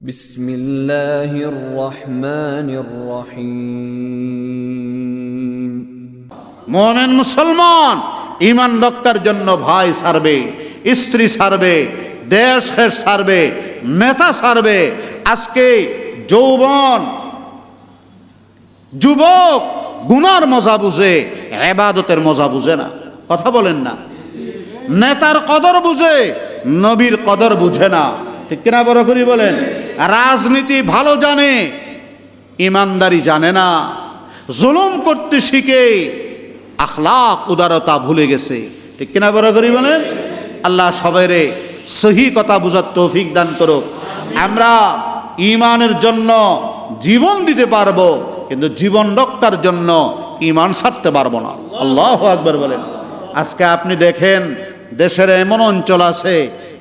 بسم الله الرحمن الرحيم মোমেন মুসলমান ইমান রক্ষার জন্য ভাই সারবে স্ত্রী সারবে দেশ হেস সারবে নেতা সারবে আজকে যৌবন যুবক গুনার মজা বুঝে এবাদতের মজা বুঝে না কথা বলেন না নেতার কদর বুঝে নবীর কদর বুঝে না ঠিক কিনা বড় করি বলেন? রাজনীতি ভালো জানে, ইমানদারি জানে না, জুলুম করতে শিখে আখলাক, উদারতা ভুলে গেছে। ঠিক কিনা বড় করি বলেন? আল্লাহ সবাইরে সহি কথা বুঝার তৌফিক দান করো আমরা ইমানের জন্য জীবন দিতে পারব, কিন্তু জীবন রক্ষার জন্য ইমান ছাড়তে পারব না। আল্লাহ আকবর বলেন। আজকে আপনি দেখেন, দেশের এমন অঞ্চল আছে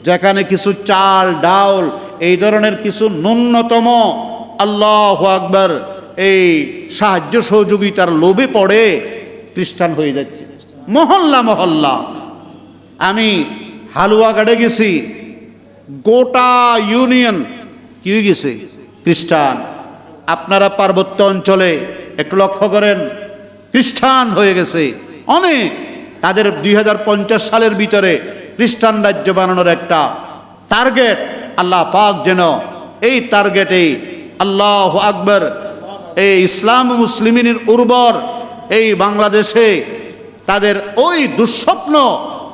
যেখানে কিছু চাল, ডাউল, এই ধরনের কিছু ন্যূনতম আল্লাহ আকবর এই সাহায্য সহযোগিতার লোভে পড়ে খ্রিস্টান হয়ে যাচ্ছে। মহল্লা মহল্লা। আমি হালুয়া হালুয়াঘাটে গেছি, গোটা ইউনিয়ন কি গেছে? খ্রিস্টান। আপনারা পার্বত্য অঞ্চলে একটু লক্ষ্য করেন, খ্রিস্টান হয়ে গেছে। অনেক। তাদের দুই হাজার পঞ্চাশ সালের ভিতরে খ্রিস্টান রাজ্য বানানোর একটা টার্গেট আল্লাহ পাক যেন এই টার্গেটে আল্লাহ আকবর এই ইসলাম মুসলিমিনের উর্বর এই বাংলাদেশে তাদের ওই দুঃস্বপ্ন,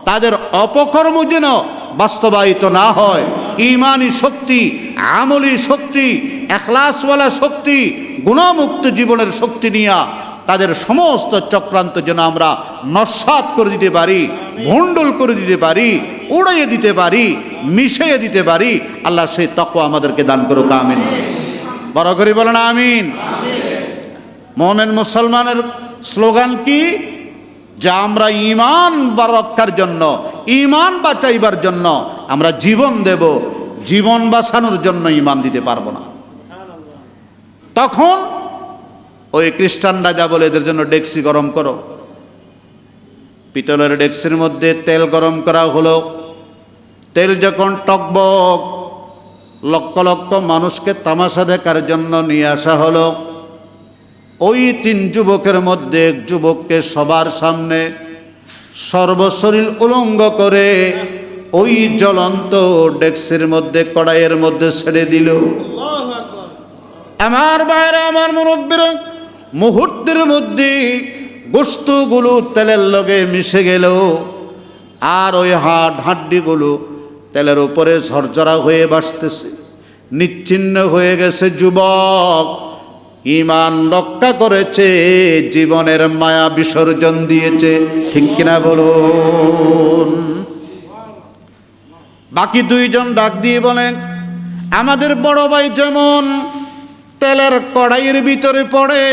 তাদের অপকর্ম যেন বাস্তবায়িত না হয়। ইমানি শক্তি, আমলি শক্তি, এখলাসওয়ালা শক্তি, গুণমুক্ত জীবনের শক্তি নিয়ে তাদের সমস্ত চক্রান্ত যেন আমরা নস্বাত করে দিতে পারি। ভণ্ডুল করে দিতে পারি, উড়াইয়ে দিতে পারি মিশিয়ে দিতে পারি, আল্লাহ সেই তক আমাদেরকে দান করুক, আমিন। বড় করে বলেন, আমিন। মোমেন মুসলমানের স্লোগান কি? যে আমরা ইমান বা রক্ষার জন্য ইমান বাঁচাইবার জন্য আমরা জীবন দেব, জীবন বাঁচানোর জন্য ইমান দিতে পারব না। তখন ওই খ্রিস্টানরা যা বলে, এদের জন্য ডেক্সি গরম করো। পিতলের ডেক্সির মধ্যে তেল গরম করা হলো। তেল যখন টকবক লক্ষ লক্ষ মানুষকে তামাশা দেখার জন্য নিয়ে আসা হলো। ওই তিন যুবকের মধ্যে এক যুবককে সবার সামনে সর্বশরীর উলঙ্গ করে ওই জ্বলন্ত ডেক্সির মধ্যে কড়াইয়ের মধ্যে ছেড়ে দিল। আমার বাইরে আমার মুরব্বীর মুহূর্তের মধ্যে গোস্তগুলো তেলের লগে মিশে গেল আর ওই হাট হাড্ডিগুলো তেলের উপরে ঝরঝরা হয়ে বাসতেছে, নিচ্ছিন্ন হয়ে গেছে যুবক। ইমান রক্ষা করেছে, জীবনের মায়া বিসর্জন দিয়েছে, ঠিক কিনা বলুন? বাকি দুইজন ডাক দিয়ে বলেন, আমাদের বড় ভাই যেমন তেলের কড়াইয়ের ভিতরে পড়ে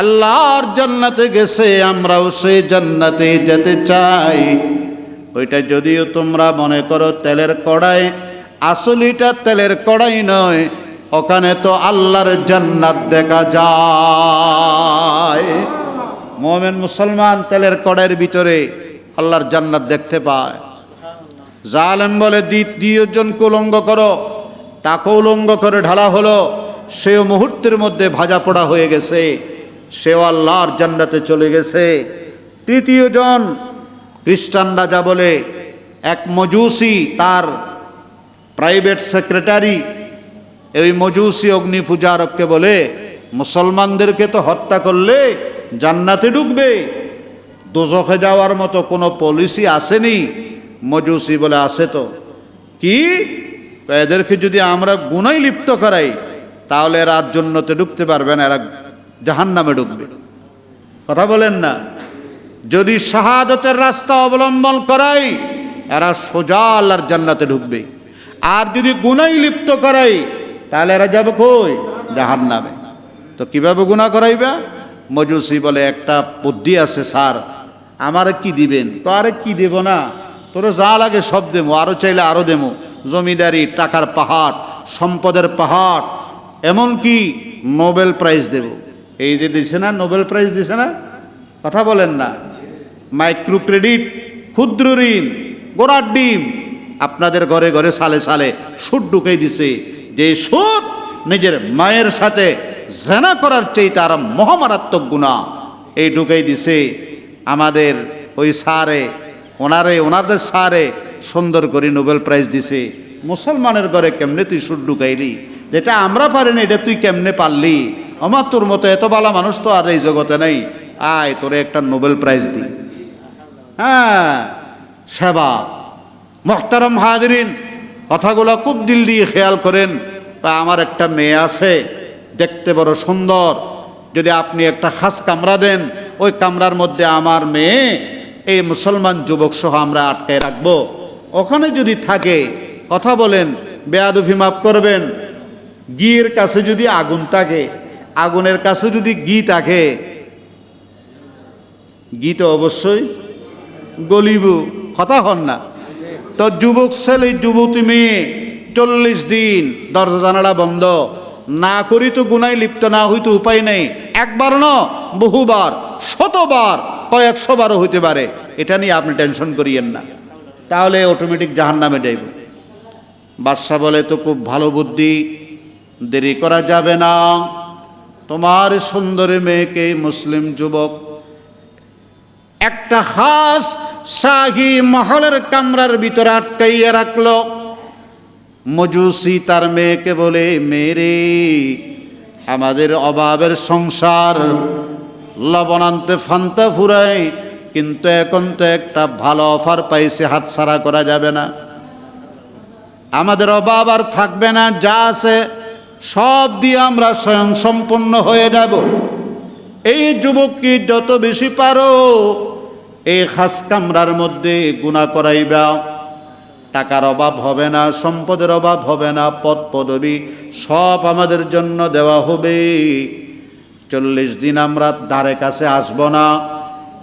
আল্লাহর জান্নাতে গেছে, আমরাও সেই জান্নাতে যেতে চাই। ওইটা যদিও তোমরা মনে করো তেলের কড়াই আসলিটা তেলের কড়াই নয়, ওখানে তো আল্লাহর জান্নাত দেখা যায়। মোমেন মুসলমান তেলের কড়াইয়ের ভিতরে আল্লাহর জান্নাত দেখতে পায়। জালেম বলে দ্বিতীয়জন কুলঙ্গ করো। তাকে উলঙ্গ করে ঢালা হলো। সেও মুহূর্তের মধ্যে ভাজা পোড়া হয়ে গেছে। সেও আল্লাহর জান্নাতে চলে গেছে। তৃতীয় জন খ্রিস্টান রাজা বলে, এক মজুসি তার প্রাইভেট সেক্রেটারি ওই মজুসি অগ্নি পূজারককে বলে, মুসলমানদেরকে তো হত্যা করলে জান্নাতে ঢুকবে। দোজখে যাওয়ার মতো কোনো পলিসি আসেনি। মজুসি বলে, আসে তো। কি? এদেরকে যদি আমরা গুণাই লিপ্ত করাই, তাহলে এরা আর জন্যতে ঢুকতে পারবে না। এরা জাহান নামে ঢুকবে কথা বলেন না। যদি শাহাদতের রাস্তা অবলম্বন করাই, এরা সোজা আল্লাহর জান্নাতে ঢুকবে। আর যদি গুনাই লিপ্ত করাই, তাহলে এরা যাবে কই? জাহান নামে তো কীভাবে গুণা করাইবা? মজুসি বলে, একটা বুদ্ধি আছে, স্যার। আমারে কি দিবেন? তো আরে কি দেব না? তোর যা লাগে সব দেবো। আরও চাইলে আরও দেবো। জমিদারি, টাকার পাহাড়, সম্পদের পাহাড়, এমনকি নোবেল প্রাইজ দেব। এই যে দিছে না নোবেল প্রাইজ দিছে না, কথা বলেন না। মাইক্রো ক্রেডিট ক্ষুদ্র ঋণ, গোড়ার ডিম, আপনাদের ঘরে ঘরে সালে সালে সুদ ঢুকে দিছে। যে সুদ নিজের মায়ের সাথে জেনা করার চেয়ে তার মহামারাত্মক গুণা, এই ঢুকাই দিছে। আমাদের ওই সারে, ওনারে, ওনাদের সারে সুন্দর করে নোবেল প্রাইজ দিছে। মুসলমানের ঘরে কেমনে তুই সুদ ঢুকাইলি? যেটা আমরা পারি না এটা তুই কেমনে পারলি? আমার তোর মতো এত বালা মানুষ তো আর এই জগতে নেই। আয়, তোরে একটা নোবেল প্রাইজ দি হ্যাঁ সেবা। মোখতারম হাজরিন, কথাগুলো খুব দিল দিয়ে খেয়াল করেন, তা আমার একটা মেয়ে আছে, দেখতে বড় সুন্দর। যদি আপনি একটা খাস কামরা দেন, ওই কামরার মধ্যে আমার মেয়ে, এই মুসলমান যুবক সহ আমরা আটকায় রাখব। ওখানে যদি থাকে, কথা বলেন বেয়াদুফি মাফ করবেন। গিয়ের কাছে যদি আগুন থাকে আগুনের কাছে যদি ঘি থাকে, ঘি তো অবশ্যই গলিব, কথা হন না। তো যুবক ছেলে, যুবতী মেয়ে, চল্লিশ দিন দরজা জানালা বন্ধ। না করি তো গুনায় লিপ্ত, না হইতে উপায় নেই। একবার ন, বহুবার, শতবার, কয়েকশো বারও হইতে পারে। এটা নিয়ে আপনি টেনশন করিয়েন না। তাহলে অটোমেটিক জাহান নামে যাইব। বাদশা বলে, তো খুব ভালো বুদ্ধি, দেরি করা যাবে না। তোমার সুন্দরী মেয়েকে মুসলিম যুবক, একটা খাস শাহী মহলের কামরার ভিতরে আটকাইয়া রাখল। মজুসি তার মেয়েকে বলে মেরে আমাদের অভাবের সংসার, লবণান্তে ফান্তা ফুরাই কিন্তু এখন তো একটা ভালো অফার পাইছে হাতছাড়া করা যাবে না। আমাদের অভাব আর থাকবে না, যা আছে সব দিয়ে আমরা স্বয়ং সম্পূর্ণ হয়ে যাব। এই যুবককে যত বেশি পারো, এই খাস কামরার মধ্যে গুণা করাইবা। টাকার অভাব হবে না, সম্পদের অভাব হবে না, পদ পদবি সব আমাদের জন্য দেওয়া হবে। চল্লিশ দিন আমরা দ্বারে কাছে আসব না।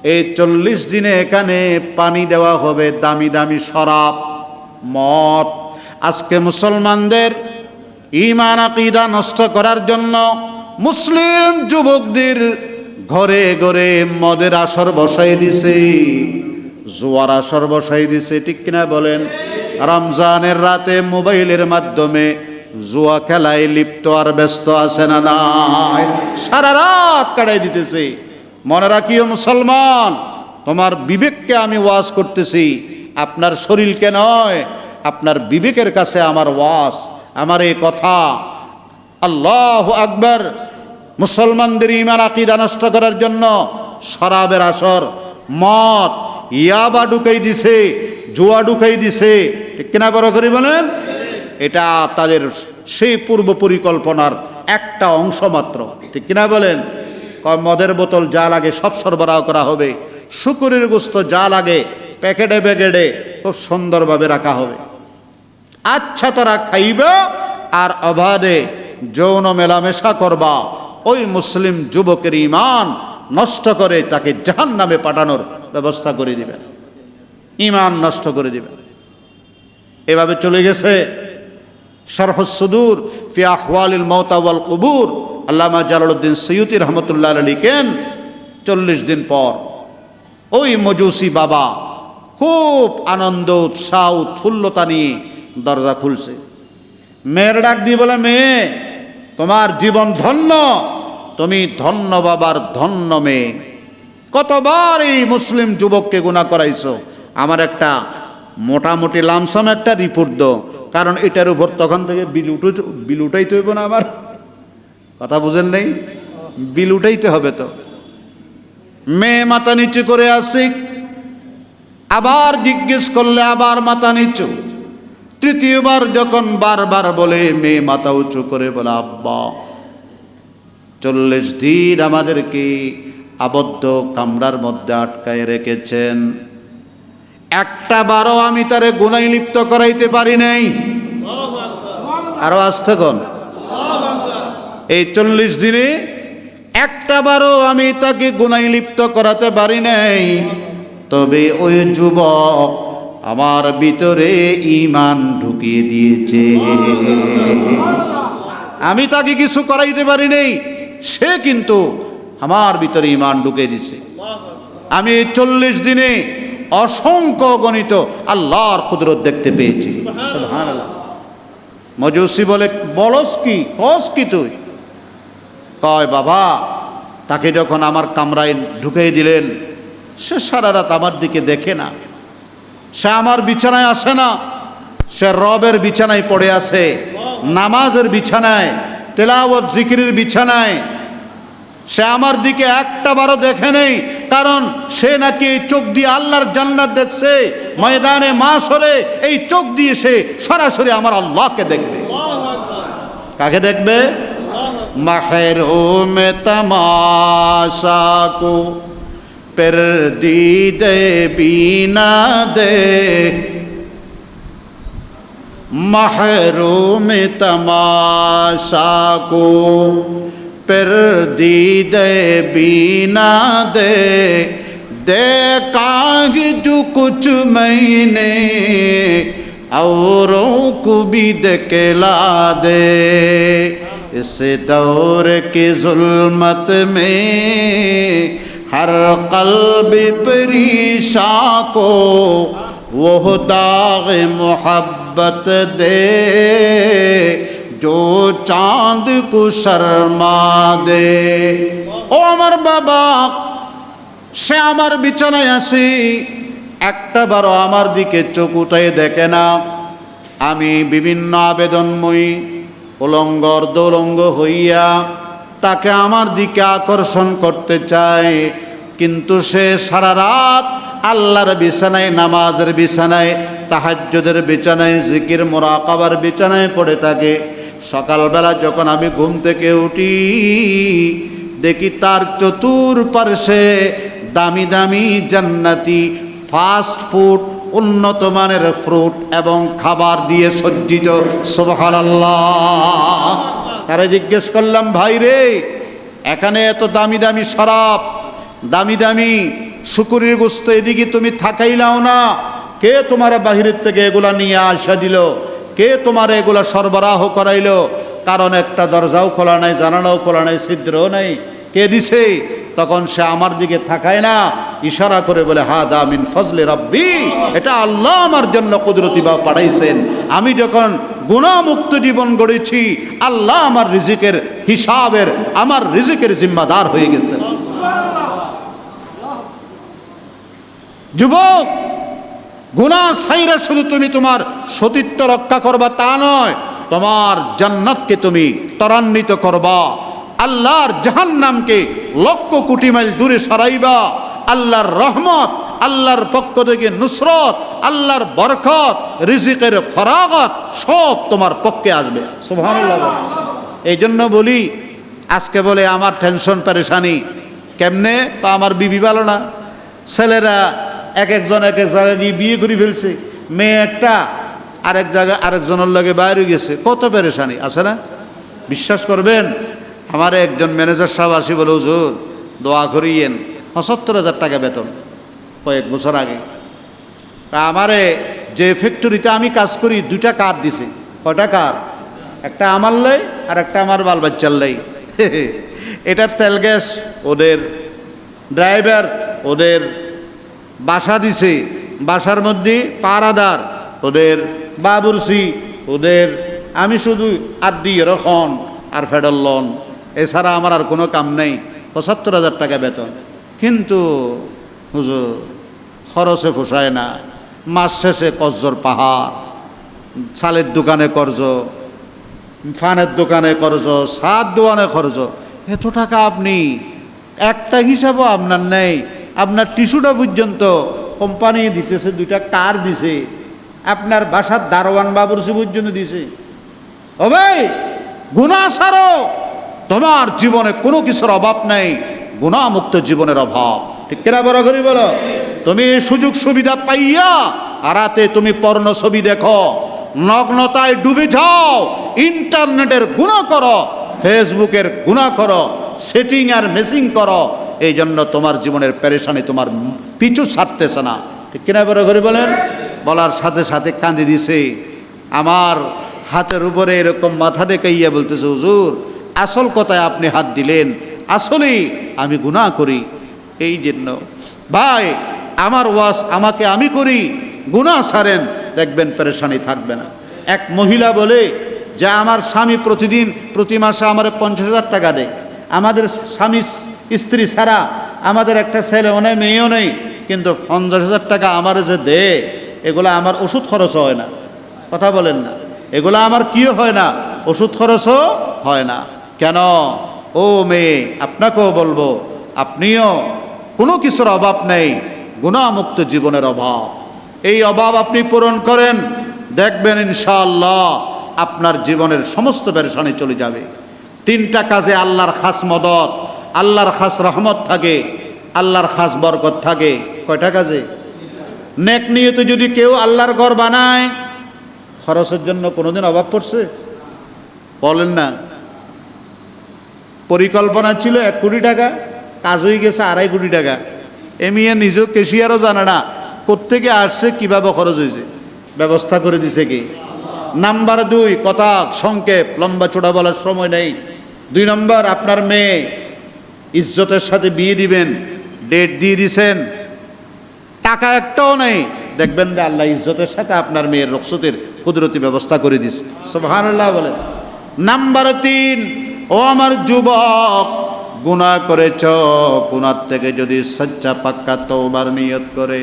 এই চল্লিশ দিনে এখানে পানি দেওয়া হবে, দামি দামি শরাব, মদ। আজকে মুসলমানদের ইমান আকিদা নষ্ট করার জন্য মুসলিম যুবকদের ঘরে ঘরে মদের আসর বসাই দিছে, জোয়ার আসর বসাই দিছে, ঠিক কিনা বলেন? রমজানের রাতে মোবাইলের মাধ্যমে জুয়া খেলায় লিপ্ত আর ব্যস্ত আছে না নাই? সারা রাত কাটাই দিতেছে। মনে রাখিও মুসলমান, তোমার বিবেককে আমি ওয়াজ করতেছি। আপনার শরীরকে নয়, আপনার বিবেকের কাছে আমার ওয়াজ। আমার এই কথা। আল্লাহ আকবর। মুসলমানদের ইমান আকিদা নষ্ট করার জন্য শরাবের আসর, মদ, ইয়াবা ঢুকাই দিছে, জুয়া ঢুকাই দিছে। ঠিক কিনা বড় করে বলেন? এটা তাদের সেই পূর্ব পরিকল্পনার একটা অংশ মাত্র। ঠিক কিনা বলেন? মদের বোতল যা লাগে সব সরবরাহ করা হবে। শুকুরের গোস্ত যা লাগে প্যাকেটে প্যাকেটে খুব সুন্দরভাবে রাখা হবে। আচ্ছা তারা খাইব আর অবাধে যৌন মেলামেশা করবা। ওই মুসলিম যুবকের ইমান নষ্ট করে তাকে জাহান নামে পাঠানোর ব্যবস্থা করে দিবেন ইমান নষ্ট করে দিবেন এভাবে চলে গেছে সরহসুদুর ফি আহওয়ালিল মৌতাওয়াল কুবুর। আল্লামা জালালউদ্দিন সৈয়দি রহমতুল্লাহ লিখেন, চল্লিশ দিন পর, ওই মজুসি বাবা, খুব আনন্দ, উৎসাহ, উৎফুল্লতা নিয়ে দরজা খুলছে। মেয়ের ডাক দিয়ে বলে, মেয়ে, তোমার জীবন ধন্য, তুমি ধন্য বাবার ধন্য মেয়ে। কতবার এই মুসলিম যুবককে গুণা করাইছো? আমার একটা মোটামুটি লামসাম একটা রিপোর্ট দো কারণ এটার উপর তখন থেকে বিল উঠে বিল উঠাইতে হইব না আমার। কথা বুঝেন নেই? বিল উঠাইতে হবে তো। মেয়ে মাথা নিচু করে আসি আবার জিজ্ঞেস করলে আবার মাথা নিচু। তৃতীয়বার যখন বারবার বলে, মেয়ে মাথা উঁচু করে বলে, আব্বা, চল্লিশ দিন আমাদেরকে আবদ্ধ কামরার মধ্যে আটকায় রেখেছেন। একটা বারও আমি তারে গুনাই লিপ্ত করাইতে পারি নাই। আরও আসতে কোন? এই চল্লিশ দিনে একটা বারও আমি তাকে গুনাই লিপ্ত করাতে পারি নাই। তবে ওই যুবক আমার ভিতরে ইমান ঢুকিয়ে দিয়েছে। আমি তাকে কিছু করাইতে পারি নাই সে কিন্তু আমার ভিতরে ইমান ঢুকে দিছে আমি এই চল্লিশ দিনে অসংখ্য গণিত আল্লাহর কুদরত দেখতে পেয়েছি। মজুসি বলে বলস কি? কস কি তুই? কয় বাবা তাকে যখন আমার কামরায় ঢুকিয়ে দিলেন সে সারা রাত আমার দিকে দেখে না। সে আমার বিছানায় আসে না। সে রবের বিছানায় পড়ে আছে। নামাজের বিছানায়, তেলাওয়াত, জিকিরের বিছানায়। সে আমার দিকে একটা বারও দেখে নেই, কারণ সে নাকি এই চোখ দিয়ে আল্লাহর জান্নাত দেখছে। ময়দানে মা সরে এই চোখ দিয়ে সে সরাসরি আমার আল্লাহকে দেখবে। কাকে দেখবে? মাহেরো মে তমাশা پر دیدے بینا دے۔ محروم تماشا کو پر دیدے بینا دے۔ دیکھا جو کچھ میں نے اوروں کو بھی دکلا دے۔ اس دور کی ظلمت میں ہر قلب پریشا کو وہ داغ محبت دے جو چاند کو شرما دے ও আমার বাবা সে আমার বিছানায় আসি একটা বারো আমার দিকে চোখ উঠাই দেখে না আমি বিভিন্ন আবেদনময়ী উলঙ্গর দৌলঙ্গ হইয়া তাকে আমার দিকে আকর্ষণ করতে চায়। কিন্তু সে সারা রাত আল্লাহর বিছানায়, নামাজের বিছানায় তাহাজ্যদের বিছানায়, জিকির, মোরাকাবার বিছানায় পড়ে থাকে। সকালবেলা যখন আমি ঘুম থেকে উঠি, দেখি তার চতুর পার্শ্বে দামি দামি জান্নাতি ফাস্ট ফুড, উন্নত মানের ফ্রুট এবং খাবার দিয়ে সজ্জিত। সোহান তারা জিজ্ঞেস করলাম, ভাই রে, এখানে এত দামি দামি শরাব, দামি দামি শুকুরির গোস্ত এদিকে তুমি থাকাইলাও না। কে তোমার বাহিরের থেকে এগুলা নিয়ে আসা দিল? কে তোমার এগুলা সরবরাহ করাইলো? কারণ একটা দরজাও খোলা নাই, জানালাও খোলা নাই, ছিদ্রও নাই। কে দিছে? তখন সে আমার দিকে থাকায় না, ইশারা করে বলে, হা দা মিন ফজলে রব্বি। এটা আল্লাহ আমার জন্য কুদরতি বা পাঠাইছেন। আমি যখন গুণামুক্ত জীবন গড়েছি, আল্লাহ আমার রিজিকের হিসাবের, আমার রিজিকের জিম্মাদার হয়ে গেছে। যুবক, গুণা সাইরা শুধু তুমি তোমার সতীত্ব রক্ষা করবা তা নয়, তোমার জান্নাতকে তুমি ত্বরান্বিত করবা, আল্লাহর জাহান্নামকে লক্ষ কোটি মাইল দূরে সরাইবা, আল্লাহর রহমত আল্লাহর পক্ষ থেকে নুসরত, আল্লাহর বরকত, রিজিকের ফরাগত সব তোমার পক্ষে আসবে। এই জন্য বলি, আজকে বলে আমার টেনশন পেরেশানি। কেমনে? তো আমার বিবি ভালো না। ছেলেরা এক একজন, এক এক জায়গায় গিয়ে বিয়ে করে ফেলছে। মেয়ে একটা, আরেক জায়গায় আরেকজনের লগে বাইরে গেছে। কত পেরেশানি, আছে না? বিশ্বাস করবেন, আমার একজন ম্যানেজার সাহেব আসি বলে, হুজুর, দোয়া করিয়েন। পঁচাত্তর হাজার টাকা বেতন। কয়েক বছর আগে। আমারে যে ফ্যাক্টরিতে আমি কাজ করি, দুইটা কার দিছে? কটা কার? একটা আমার লাই আর একটা আমার বাল বাচ্চার লাই। এটা তেল গ্যাস, ওদের ড্রাইভার, ওদের বাসা দিছে। বাসার মধ্যে পারাদার, ওদের বাবুরসি ওদের আমি শুধু আদি রখন আর ফেডার লন। এছাড়া আমার আর কোনো কাম নেই। পঁচাত্তর হাজার টাকা বেতন। কিন্তু হুজুর, খরচে পোষায় না মাস শেষে কজ্জর পাহাড়, চালের দোকানে কর্জ, ফানের দোকানে কর্জ সাত দোকানে খরচ। এত টাকা আপনি, একটা হিসাবও আপনার নেই। আপনার টিস্যুটা পর্যন্ত কোম্পানি দিতেছে, দুইটা কার দিছে, আপনার বাসার দারোয়ান বাবুরসি পর্যন্ত দিছে। ও ভাই গুণা সারো তোমার জীবনে কোনো কিছুর অভাব নেই গুণামুক্ত জীবনের অভাব। ঠিক কিনা বড় করি বলো? তুমি সুযোগ সুবিধা পাইয়া আর রাতে তুমি পর্ণ ছবি দেখো, নগ্নতায় ডুবে যাও, ইন্টারনেটের গুণা করো, ফেসবুকের গুণা করো, সেটিং আর মেসিং করো এই জন্য তোমার জীবনের পেরেশানি তোমার পিছু ছাড়তেছে না। ঠিক কিনা বড় করে বলেন? বলার সাথে সাথে কাঁদি দিছে। আমার হাতের উপরে এরকম মাথা ডেকাইয়া বলতেছে, হুজুর, আসল কথায় আপনি হাত দিলেন, আসলেই আমি গুনাহ করি। এই জন্য। ভাই, আমার ওয়াস আমাকে আমি করি, গুনাহ সারেন দেখবেন পেরেশানি থাকবে না। এক মহিলা বলে, যে আমার স্বামী প্রতিদিন, প্রতি মাসে আমার পঞ্চাশ হাজার টাকা দেয়। আমাদের স্বামী স্ত্রী ছাড়া আমাদের একটা ছেলেও নেই, মেয়েও নেই, কিন্তু পঞ্চাশ হাজার টাকা আমার যে দে এগুলো আমার ওষুধ খরচ হয় না। কথা বলেন না। এগুলো আমার কি হয় না, ওষুধ খরচও হয় না। কেন? ও মেয়ে, আপনাকেও বলব, আপনিও কোনো কিছুর অভাব নেই, গুণামুক্ত জীবনের অভাব। এই অভাব আপনি পূরণ করেন, দেখবেন ইনশাআল্লাহ আপনার জীবনের সমস্ত পেরেশানি চলে যাবে। তিনটা কাজে আল্লাহর খাস মদত, আল্লাহর খাস রহমত থাকে, আল্লাহর খাস বরকত থাকে। কয়টা কাজে? নেক নিয়ে তো যদি কেউ আল্লাহর ঘর বানায়, খরচের জন্য কোনোদিন অভাব পড়ছে? বলেন না। পরিকল্পনা ছিল এক কোটি টাকা কাজ হয়ে গেছে আড়াই কোটি টাকা। এমিয়া নিজেও কেশিয়ারও জানে না কোত্থেকে আসছে, কীভাবে খরচ হয়েছে। ব্যবস্থা করে দিছে কি? নাম্বার দুই, কথা, সংক্ষেপ, লম্বা চোড়া বলার সময় নেই। দুই নম্বর, আপনার মেয়ে ইজ্জতের সাথে বিয়ে দিবেন ডেট দিয়ে দিছেন। টাকা একটাও নেই। দেখবেন যে আল্লাহ ইজ্জতের সাথে আপনার মেয়ের রক্সতের কুদরতি ব্যবস্থা করে দিছে। সোহান আল্লাহ বলেন। নাম্বার তিন, ও আমার যুবক গুণা করেছ গুনার থেকে যদি সচ্চা পাক্কা তৌবার নিয়ত করে,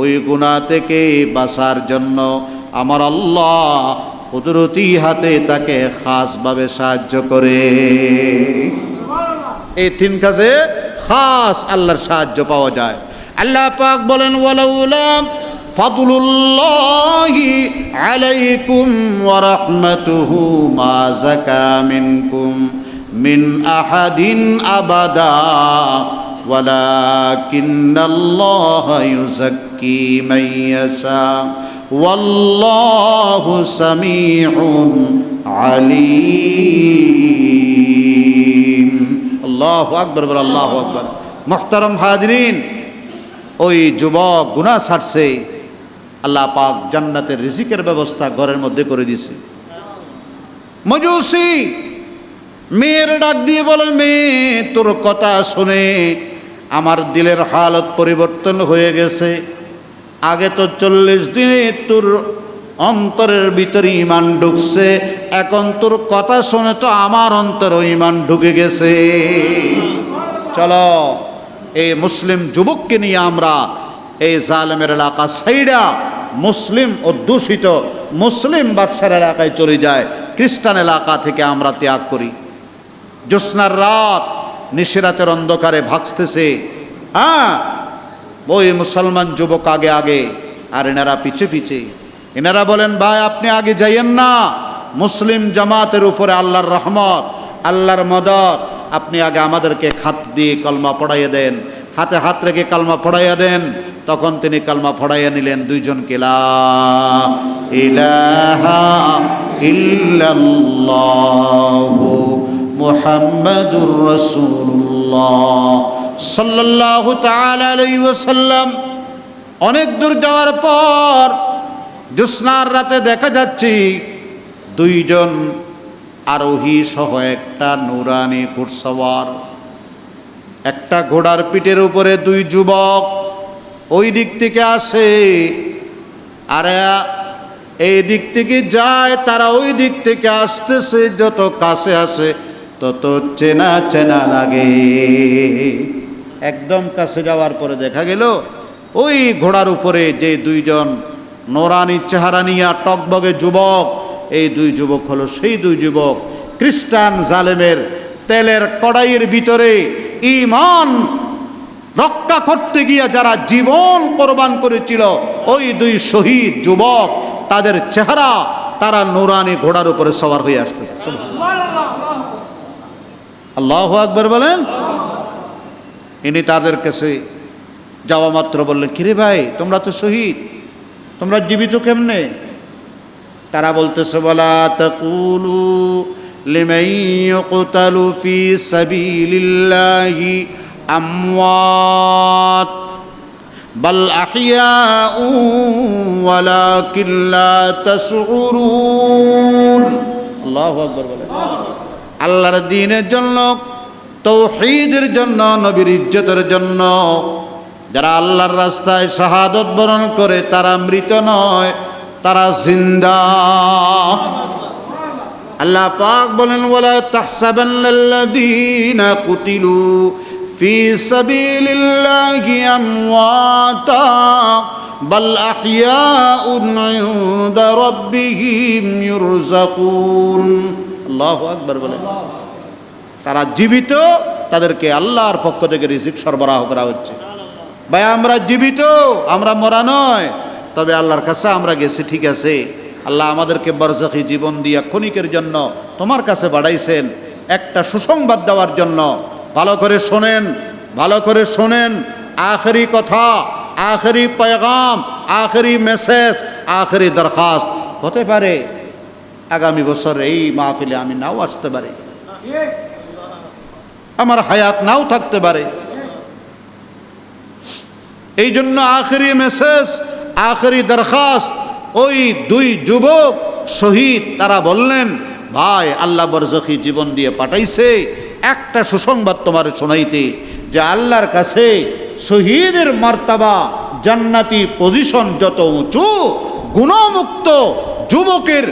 ওই গুণা থেকে বাঁচার জন্য আমার আল্লাহ কুদরতি হাতে তাকে খাসভাবে সাহায্য করে। এই তিন কাজে খাস আল্লাহর সাহায্য পাওয়া যায়। আল্লাহ পাক বলেন, ওয়ালাউলা ফাদলুল্লাহি আলাইকুম ওয়া রাহমাতুহু মা যাকা মিনকুম। মিন আহাদিন আবাদা ولكن الله يزكي من يشاء والله سميع عليم আল্লাহ আকবর বল আল্লাহ আকবর মোহতারম হাজরিন ওই যুবক গুণা ছাড়ছে আল্লাহ পাক জান্নাতের রিজিকের ব্যবস্থা ঘরের মধ্যে করে দিছে মজুসি মেয়ের ডাক দিয়ে বলে, মেয়ে, তোর কথা শুনে আমার দিলের হালত পরিবর্তন হয়ে গেছে। আগে তো চল্লিশ দিনে তোর অন্তরের ভিতরে ইমান ঢুকছে, এখন তোর কথা শুনে তো আমার অন্তর ইমান ঢুকে গেছে। চলো, এই মুসলিম যুবককে নিয়ে আমরা এই জালেমের এলাকা সাইডা মুসলিম অধ্যুষিত মুসলিম বাদশার এলাকায় চলে যায় খ্রিস্টান এলাকা থেকে আমরা ত্যাগ করি। জ্যোৎস্নার রাত, নিশিরাতের অন্ধকারে ভাগতেছে হ্যাঁ ওই মুসলমান যুবক আগে আগে, আর এনারা পিছে পিছে। এনারা বলেন, ভাই, আপনি আগে যাইয়েন না। মুসলিম জামাতের উপরে আল্লাহর রহমত, আল্লাহর মদত। আপনি আগে আমাদেরকে খাত দিয়ে কলমা পড়াইয়ে দেন। হাতে হাত রেখে কালমা পড়াইয়া দেন। তখন তিনি কালমা পড়াইয়া নিলেন দুইজন কেলা ইলাহা ইল্লাল্লাহু মুহাম্মাদুর তাআলা আলাইহি ওয়াসাল্লাম। অনেক দূর যাওয়ার পর জ্যোৎস্নার রাতে দেখা যাচ্ছে দুইজন আরোহী সহ একটা নুরানি ঘোড়সওয়ার একটা ঘোড়ার পিঠের উপরে দুই যুবক, ওই দিক থেকে আসে, আর এই দিক থেকে যায়, তারা ওই দিক থেকে আসতেছে, যত কাছে আসে তত চেনা চেনা লাগে। একদম কাছে যাওয়ার পরে দেখা গেল, ওই ঘোড়ার উপরে যে দুইজন নোরানি চেহারা নিয়া টকবগে যুবক, এই দুই যুবক হলো সেই দুই যুবক খ্রিস্টান জালেমের তেলের কড়াইয়ের ভিতরে ইমান রক্ষা করতে গিয়া যারা জীবন কোরবান করেছিল, ওই দুই শহীদ যুবক তাদের চেহারা তারা নুরানি ঘোড়ার উপরে সবার হয়ে আসতেছে। আল্লাহ আকবর বলেন? ইনি তাদের কাছে যাওয়া মাত্র বললেন, কিরে ভাই, তোমরা তো শহীদ, তোমরা জীবিত কেমনে? তারা বলতেছে বলা তকুলু লিমাই ইয়ুকতালু ফি সাবিলিল্লাহি আমওয়াত, বাল আহইয়াউ ওয়ালাকিন লা তাশউরুন। আল্লাহু আকবার বলে আল্লাহর দ্বীনের জন্য, তৌহিদের জন্য, নবীর ইজ্জতের জন্য। যারা আল্লাহর রাস্তায় শাহাদত বরণ করে, তারা মৃত নয়, তারা জিন্দা। আল্লাহ পাক বলেন, ওয়ালা তাহসাবান্নাল্লাযীনা কুতিলু ফি সাবিলিল্লাহি আমওয়াতা, বাল আহইয়াউন ইনদা রাব্বিহিম আল্লাহু আকবার বলেন তারা জীবিত, তাদেরকে আল্লাহর পক্ষ থেকে রিজিক সরবরাহ করা হচ্ছে। ভাই, আমরা জীবিত, আমরা মরা নয়, তবে আল্লাহর কাছে আমরা গেছি, ঠিক আছে। আল্লাহ আমাদেরকে বরজাখি জীবন দিয়া ক্ষণিকের জন্য তোমার কাছে বাড়াইছেন। একটা সুসংবাদ দেওয়ার জন্য। ভালো করে শোনেন, ভালো করে শোনেন। আখেরি কথা, আখেরি পয়গাম, আখেরি মেসেজ, আখেরি দরখাস্ত। হতে পারে আগামী বছর এই মাহফিলে আমি নাও আসতে পারি। আমার হায়াত নাও থাকতে পারে। এই জন্য আখেরি মেসেজ, আখেরি দরখাস্ত, ওই দুই যুবক শহীদ তারা বললেন, ভাই, আল্লাহ বরজখি জীবন দিয়ে পাঠাইছে। একটা সুসংবাদ তোমার শোনাইতে, যে আল্লাহর কাছে শহীদের মার্তাবা, জান্নাতি পজিশন যত উঁচু, গুণমুক্ত যুবকের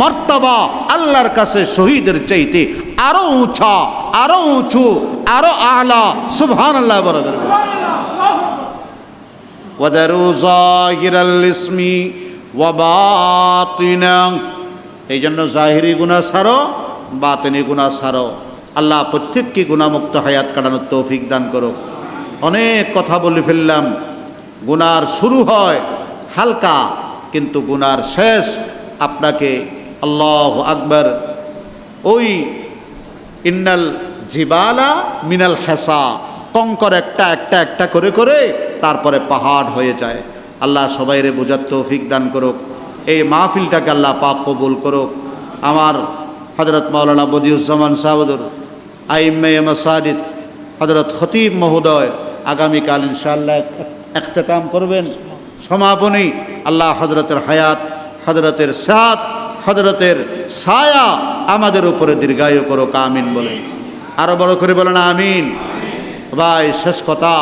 মর্তবা আল্লাহর কাছে শহীদের চাইতে আরও উঁচা, আরও উঁচু, আরও আলা সুবহান আল্লাহ বরাবর ওয়াদারু জাহিরাল ইসমি ওয়া বাতিনা। এই জন্য জাহিরি গুনাহ ছাড়ো, বাতিনি গুনাহ ছাড়ো। আল্লাহ প্রত্যেককে গুণামুক্ত হায়াত কাটানোর তৌফিক দান করো অনেক কথা বলে ফেললাম। গুনার শুরু হয় হালকা, কিন্তু গুনার শেষ আপনাকে আল্লাহ আকবর ওই ইন্নাল জিবালা মিনাল হেসা, কঙ্কর একটা একটা একটা করে করে তারপরে পাহাড় হয়ে যায়। আল্লাহ সবাইরে বোঝার তৌফিক দান করুক। এই মাহফিলটাকে আল্লাহ পাক কবুল করুক। আমার হজরত মৌলানা বদিউজ্জামান সাহুদুর, আইম্মে মাসাজিদ হজরত খতিব মহোদয় আগামীকাল ইনশাআল্লাহ এখতেতাম করবেন। সমাপনী আল্লাহ হজরতের হায়াত হজরতের সাত হজরতের ছায়া আমাদের উপরে দীর্ঘায়ু করো আমিন বলে। আরও বড় করে বলেন, আমিন। ভাই, শেষ কথা,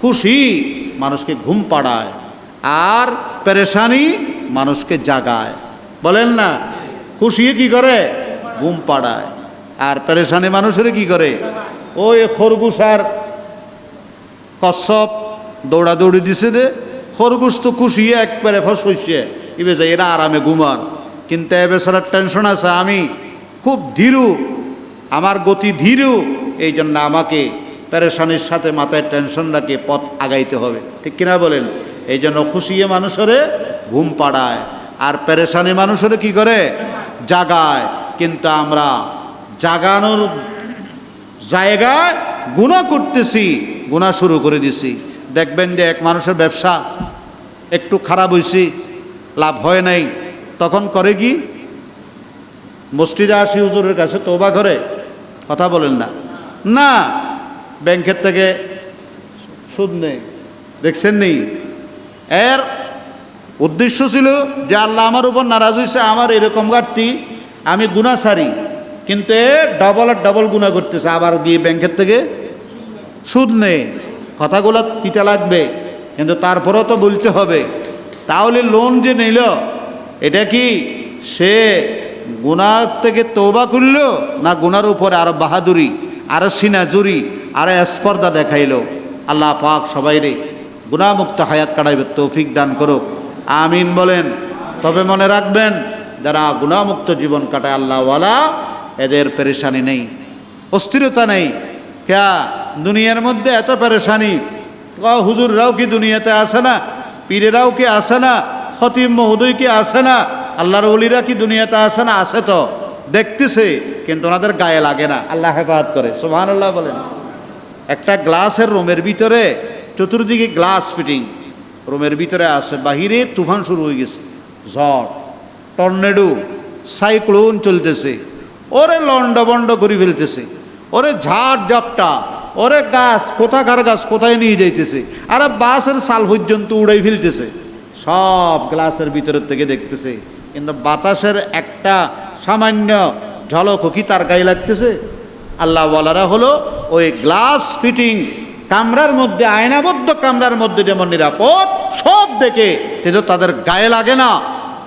খুশি মানুষকে ঘুম পাড়ায় আর পেরেশানি মানুষকে জাগায়। বলেন না, খুশি কি করে? ঘুম পাড়ায়। আর পেরেশানি মানুষের কি করে? ওই খরগোশ আর কচ্ছপ দৌড়াদৌড়ি দিছে দে খরগোশ তো খুশিয়ে একবারে ফস হইছে ইবে যে এরা আরামে ঘুমান। কিন্তু এ বেচারার টেনশন আছে, আমি খুব ধীরু, আমার গতি ধীরু এই জন্য আমাকে পেরেশানির সাথে মাথায় টেনশন রাখে পথ আগাইতে হবে। ঠিক কিনা বলেন? এই জন্য খুশিয়ে মানুষেরে ঘুম পাড়ায়, আর পেরেশানি মানুষেরে কি করে? জাগায়। কিন্তু আমরা জাগানোর জায়গায় গুণা করতেছি, গুণা শুরু করে দিছি। দেখবেন যে এক মানুষের ব্যবসা একটু খারাপ হয়েছি লাভ হয় নাই। তখন করে কি? মসজিদে আসি হুজুরের কাছে তোবা করে, কথা বলেন না। না, ব্যাংকের থেকে সুদ নেই, দেখছেন নেই। এর উদ্দেশ্য ছিল যে আল্লাহ আমার উপর নারাজ হয়েছে আমার এরকম ঘাটতি, আমি গুণা সারি। কিন্তু এ ডবল আর ডবল গুণা করতেছে, আবার দিয়ে ব্যাংকের থেকে সুদ নেই। কথাগুলো দিতে লাগবে, কিন্তু তারপরেও তো বলতে হবে। তাহলে লোন যে নিল, এটা কি সে গুনার থেকে তৌবা করল না গুনার উপরে আরও বাহাদুরি, আরও সিনাজুরি, আরও স্পর্ধা দেখাইলো? আল্লাহ পাক সবাই রে গুণামুক্ত হায়াত কাটাইবে তৌফিক দান করুক। আমিন বলেন। তবে মনে রাখবেন, যারা গুণামুক্ত জীবন কাটায় আল্লাহওয়ালা, এদের পেরেশানি নেই, অস্থিরতা নেই। ক্যা, দুনিয়ার মধ্যে এত পেরেশানি, ক, হুজুররাও কি দুনিয়াতে আসে না? পীরেরাও কি আসে না? খতিম মহোদয় কি আসে না? আল্লাহর অলিরা কি দুনিয়াতে আসে না? আসে তো। দেখতেছে, কিন্তু ওনাদের গায়ে লাগে না। আল্লাহ হেফাজত করে। সোহান আল্লাহ বলেন। একটা গ্লাসের রুমের ভিতরে, চতুর্দিকে গ্লাস ফিটিং। রুমের ভিতরে আছে, বাহিরে তুফান শুরু হয়ে গেছে। ঝড়, টর্নেডো, সাইক্লোন চলতেছে। ওরে লন্ডবন্ড করে ফেলতেছে। ওরে ঝাড় ঝাপটা ওরে গাছ, কোথাকার গাছ, কোথায় নিয়ে যাইতেছে? আরে বাসের সাল পর্যন্ত উড়াই ফেলতেছে। সব গ্লাসের ভিতরের থেকে দেখতেছে। কিন্তু বাতাসের একটা সামান্য ঝলক কি তার গায়ে লাগতেছে? আল্লাহ বলারা হলো ওই গ্লাস ফিটিং কামরার মধ্যে, আয়নাবদ্ধ কামরার মধ্যে যেমন নিরাপদ, সব দেখে কিন্তু তাদের গায়ে লাগে না।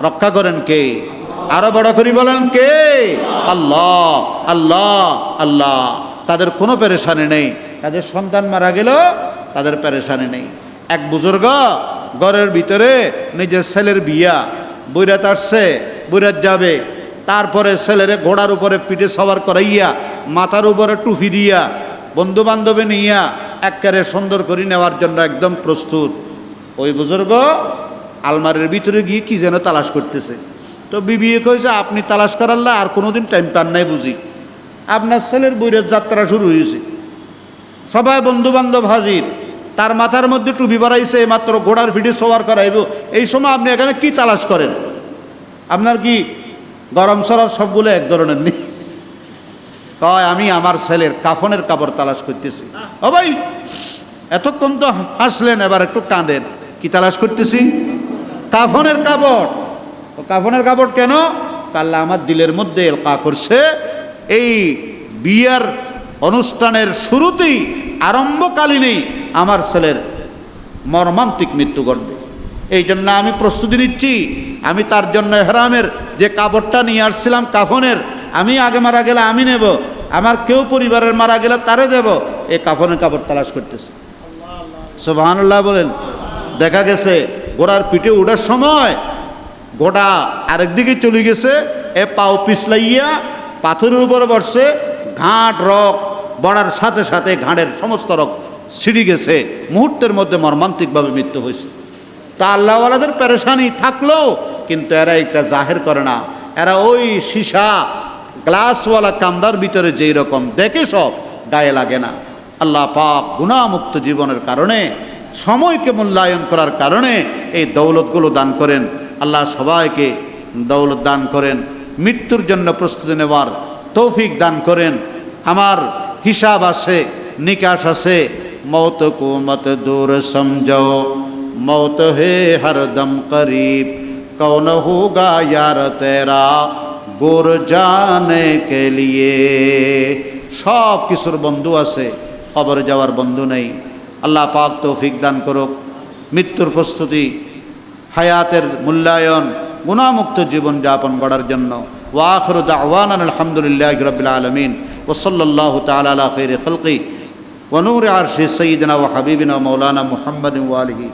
রক্ষা করেন কে? আরও বড় করি বলেন কে? আল্লাহ আল্লাহ আল্লাহ। তাদের কোনো পেরেশানি নেই। তাদের সন্তান মারা গেল, তাদের পেরেশানি নেই। এক বুজুর্গ ঘরের ভিতরে নিজের ছেলের বিয়া বৈরাত আসছে বৈরাত যাবে। তারপরে ছেলেরে ঘোড়ার উপরে পিঠে সবার করাইয়া, মাথার উপরে টুফি দিয়া বন্ধু বান্ধবে নিয়া একবারে সুন্দর করে নেওয়ার জন্য একদম প্রস্তুত। ওই বুজুর্গ আলমারির ভিতরে গিয়ে কি যেন তালাশ করতেছে। তো বিবিএ কয়েছে আপনি তালাশ করাল্লা আর কোনোদিন টাইম পান নাই বুঝি। আপনার ছেলের বৈরের যাত্রা শুরু হয়েছে সবাই বন্ধু বান্ধব হাজির। তার মাথার মধ্যে টুপি বাড়াইছে মাত্র ঘোড়ার ফিডে সবার করাইব। এই সময় আপনি এখানে কি তালাশ করেন? আপনার কি গরম সরার সবগুলো এক ধরনের নেই? কয়, আমি আমার ছেলের কাফনের কাপড় তালাশ করতেছি। ও ভাই, এতক্ষণ তো হাসলেন, এবার একটু কাঁদেন। কি তালাশ করতেছি? কাফনের কাপড়। কাফনের কাপড় কেন? কাল্লা আমার দিলের মধ্যে এলকা করছে। এই বিয়ার অনুষ্ঠানের শুরুতেই আরম্ভকালীনই আমার ছেলের মর্মান্তিক মৃত্যু ঘটবে। এই জন্য আমি প্রস্তুতি নিচ্ছি। আমি তার জন্য হেরামের যে কাপড়টা নিয়ে আসছিলাম, কাফনের, আমি আগে মারা গেলে আমি নেব। আমার কেউ পরিবারের মারা গেলে তারে দেব। এই কাফনের কাপড় তালাশ করতেছে। সোবাহান্লাহ বলেন, দেখা গেছে, গোড়ার পিঠে ওঠার সময় ঘোড়া আরেক দিকে চলে গেছে, এ পাও পিছলাইয়া পাথরের উপরে বসছে ঘাট, রক বড়ার সাথে সাথে ঘাড়ের সমস্ত রক ছিঁড়ি গেছে। মুহূর্তের মধ্যে মর্মান্তিকভাবে মৃত্যু হয়েছে। তা আল্লাহওয়ালাদের পেরেশানি থাকলেও কিন্তু এরা এটা জাহের করে না। এরা ওই সীসা, গ্লাসওয়ালা কামরার ভিতরে যেই রকম দেখে সব গায়ে লাগে না। আল্লাহ পাক গুণামুক্ত জীবনের কারণে, সময়কে মূল্যায়ন করার কারণে এই দৌলতগুলো দান করেন। আল্লাহ সবাইকে দৌলত দান করেন। মৃত্যুর জন্য প্রস্তুতি নেওয়ার তৌফিক দান করেন। আমার হিসাব আছে, নিকাশ আছে। মৌত কুমত দূর সমঝো মৌত হে হরদম করিব। কৌন হোগা ইয়ার তেরা গোর জানে কে লিয়ে। সব কিছুর বন্ধু আছে, কবর যাওয়ার বন্ধু নেই। আল্লাহ পাক তৌফিক দান করুক। মৃত্যুর প্রস্তুতি, হায়াতের মূল্যায়ন, গুণামুক্ত জীবন যাপন করার জন্য। ওয়াখর আহ্বান আলহামদুলিল্লাহ রবিল আলমিন। وصلى الله تعالى على خير خلقه ونور عرش سيدنا وحبيبنا ومولانا محمد وآله.